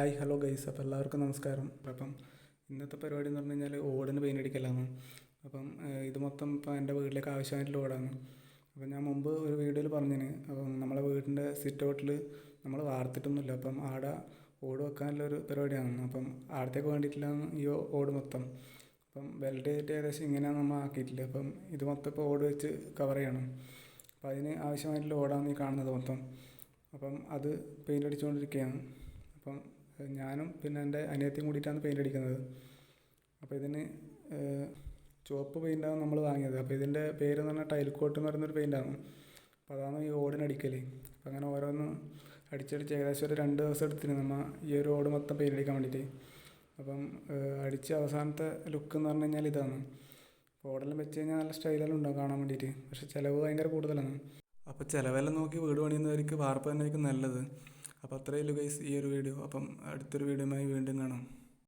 Hi hello guys. അപ്പോൾ എല്ലാവർക്കും നമസ്കാരം. അപ്പം ഇന്നത്തെ പരിപാടി എന്ന് പറഞ്ഞു കഴിഞ്ഞാൽ ഓടിന് പെയിന്റ് അടിക്കലാണ്. അപ്പം ഇത് മൊത്തം ഇപ്പം എന്റെ വീട്ടിലേക്ക് ആവശ്യമായിട്ടുള്ള ഓടാണ്. അപ്പം ഞാൻ മുമ്പ് ഒരു വീഡിയോയിൽ പറഞ്ഞിന്. അപ്പം നമ്മളെ വീടിന്റെ സിറ്റ് ഔട്ടിൽ നമ്മൾ വാർത്തിട്ടൊന്നുമില്ല. അപ്പം ആട ഓട് വെക്കാനുള്ള ഒരു പരിപാടിയാണ്. അപ്പം ആടത്തേക്ക് വേണ്ടിയിട്ടില്ലാണ് ഈ ഓട് മൊത്തം. അപ്പം വെൽഡ് ചെയ്തിട്ട് ഏകദേശം ഇങ്ങനെയാണ് നമ്മൾ ആക്കിയിട്ടില്ല? അപ്പം ഇത് മൊത്തം ഇപ്പോൾ ഓട് വെച്ച് കവർ ചെയ്യണം. അപ്പം അതിന് ആവശ്യമായിട്ടുള്ള ഓടാണ് ഈ കാണുന്നത് മൊത്തം. അപ്പം അത് പെയിന്റ് അടിച്ചുകൊണ്ടിരിക്കുകയാണ്. അപ്പം ഞാനും പിന്നെ എന്റെ അനിയത്തിയും കൂടിയിട്ടാണ് പെയിന്റ് അടിക്കുന്നത്. അപ്പോൾ ഇതിന് ചുവപ്പ് പെയിന്റാണ് നമ്മൾ വാങ്ങിയത്. അപ്പോൾ ഇതിന്റെ പേര് എന്ന് പറഞ്ഞാൽ ടൈൽ കോട്ട് എന്ന് പറയുന്നൊരു പെയിന്റാണ് അപ്പോൾ അതാണ് ഈ ഓടിനടിക്കൽ അപ്പോൾ അങ്ങനെ ഓരോന്ന് അടിച്ചടിച്ച് ഏകദേശം ഒരു രണ്ട് ദിവസം എടുത്തിരുന്നു നമ്മൾ ഈ ഒരു ഓട് മൊത്തം പെയിന്റ് അടിക്കാൻ വേണ്ടിയിട്ട്. അപ്പം അടിച്ച് അവസാനത്തെ ലുക്ക് എന്ന് പറഞ്ഞു കഴിഞ്ഞാൽ ഇതാണ്. ഓടെല്ലാം വെച്ച് കഴിഞ്ഞാൽ നല്ല സ്റ്റൈലെല്ലാം ഉണ്ടാവും കാണാൻ വേണ്ടിയിട്ട്. പക്ഷേ ചിലവ് ഭയങ്കര കൂടുതലാണ്. അപ്പോൾ ചിലവെല്ലാം നോക്കി വീട് പണിയുന്നവർക്ക് വാർപ്പ് തന്നെയായിരിക്കും നല്ലത്. അപ്പോൾ അത്രയേ ഉള്ളൂ ഗൈസ് ഈ ഒരു വീഡിയോ അപ്പം അടുത്തൊരു വീഡിയോയുമായി വീണ്ടും കാണാം.